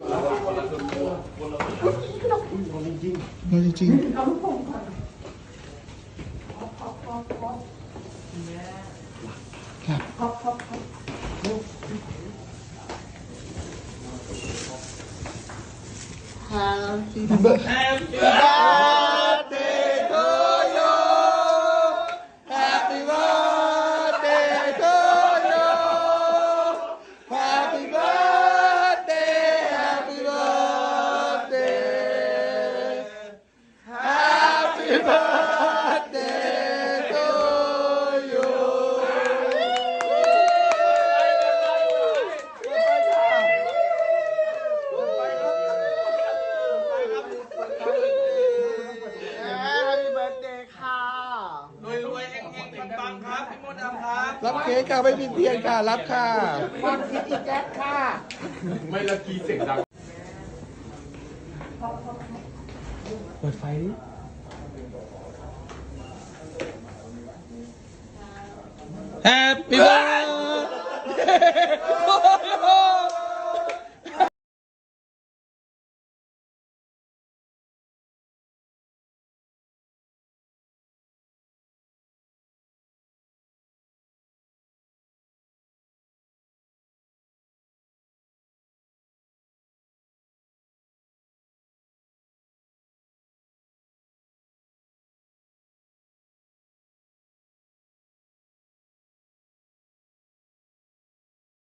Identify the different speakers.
Speaker 1: Nó linh chinh Làm Happy birthday
Speaker 2: ๆเฮงๆปังๆครับพี่มดดำครับ
Speaker 1: รับเค้กค่ะไม่มีเทียนค่ะ รับค่ะ
Speaker 3: ความคิดอีแจ๊คค่ะ
Speaker 4: ไม่ละกีเสียงดัง
Speaker 1: เปิดไฟดิ
Speaker 2: Happy birthday